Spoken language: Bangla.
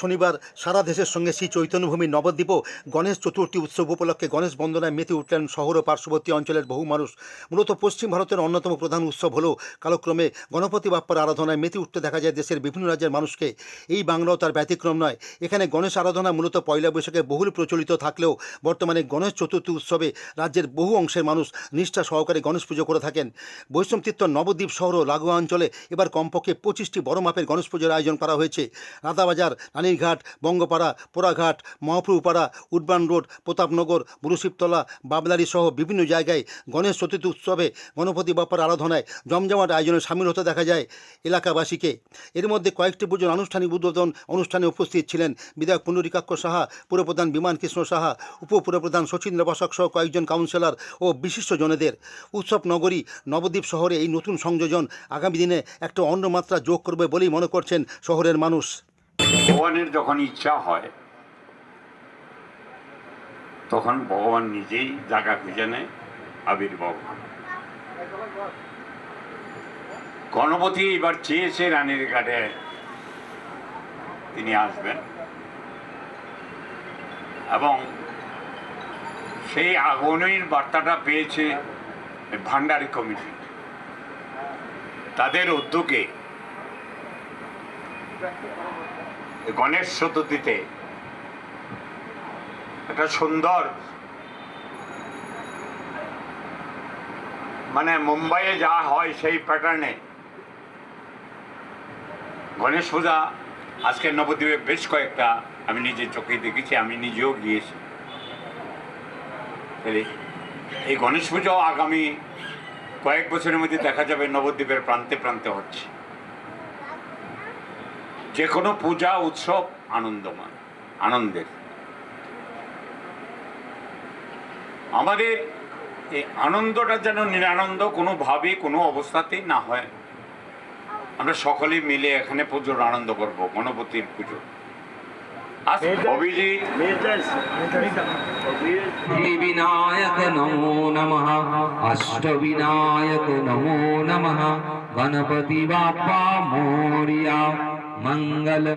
শনিবার সারা দেশের সঙ্গে শ্রী চৈতন্যভূমির নবদ্বীপও গণেশ চতুর্থী উৎসব উপলক্ষে গণেশ বন্দনায় মেতে উঠলেন শহর ও পার্শ্ববর্তী অঞ্চলের বহু মানুষ। মূলত পশ্চিম ভারতের অন্যতম প্রধান উৎসব হলেও কালক্রমে গণপতি বাপ্পার আরাধনায় মেতে উঠতে দেখা যায় দেশের বিভিন্ন রাজ্যের মানুষকে। এই বাংলাও তার ব্যতিক্রম নয়। এখানে গণেশ আরাধনা মূলত পয়লা বৈশাখে বহুল প্রচলিত থাকলেও বর্তমানে গণেশ চতুর্থী উৎসবে রাজ্যের বহু অংশের মানুষ নিষ্ঠা সহকারে গণেশ পুজো করে থাকেন। বৈষ্ণবতীর্থ নবদ্বীপ শহর ও লাগোয়া অঞ্চলে এবার কমপক্ষে পঁচিশটি বড় মাপের গণেশ পুজোর আয়োজন করা হয়েছে। রাতাবাজার রানীরঘাট বঙ্গপাড়া, পোড়াঘাট মহাপ্রভুপাড়া উডবান রোড, প্রতাপনগর বুরুশিবতলা বাবলারি সহ বিভিন্ন জায়গায় গণেশ চতুর্থী উৎসবে গণপতি বাপ্পার আরাধনায় জমজমাট আয়োজনে সামিল হতে দেখা যায় এলাকাবাসীকে। এর মধ্যে কয়েকটি পুজোর আনুষ্ঠানিক উদ্বোধন অনুষ্ঠানে উপস্থিত ছিলেন বিধায়ক পুণ্ডরিকাক্ষ সাহা, পুরপ্রধান বিমান কৃষ্ণ সাহা উপপুরপ্রধান সচিন্দ্র বসাক সহ কয়েকজন কাউন্সিলর ও বিশিষ্ট জনেদের। উৎসব নগরী নবদ্বীপ শহরে এই নতুন সংযোজন আগামী দিনে একটা অন্য মাত্রা যোগ করবে বলেই মনে করছেন শহরের মানুষ। ভগবানের যখন ইচ্ছা হয়, তখন ভগবান নিজেই জায়গা খুঁজে নেয় আবির্ভাব। গণপতি এবার চেয়েছে রানীর ঘাটে তিনি আসবেন এবং সেই আগমনের বার্তাটা পেয়েছে ভান্ডারি কমিটি তাদের উদ্যোগে গণেশ চতুর্থীতে একটা সুন্দর মানে মুম্বাইয়ে যা হয় সেই প্যাটার্নে গণেশ পূজা, আজকের নবদ্বীপে বেশ কয়েকটা আমি নিজের চোখে দেখেছি, আমি নিজেও গিয়েছি। এই গণেশ পুজো আগামী কয়েক বছরের মধ্যে দেখা যাবে, নবদ্বীপের প্রান্তে প্রান্তে হচ্ছে। যে কোনো পূজা উৎসব আনন্দময় আনন্দের। আমাদের এই আনন্দটা যেন নিরানন্দ কোনোভাবে কোনো অবস্থাতেই না হয়। আমরা সকলে মিলে এখানে পুজোর আনন্দ করব গণপতির পুজো। অভিজিৎ বিনায়ক নমো নম। অষ্ট বিনায়ক নমো নমঃ। গণপতি বাপ্পা মোরিয়া। मंगल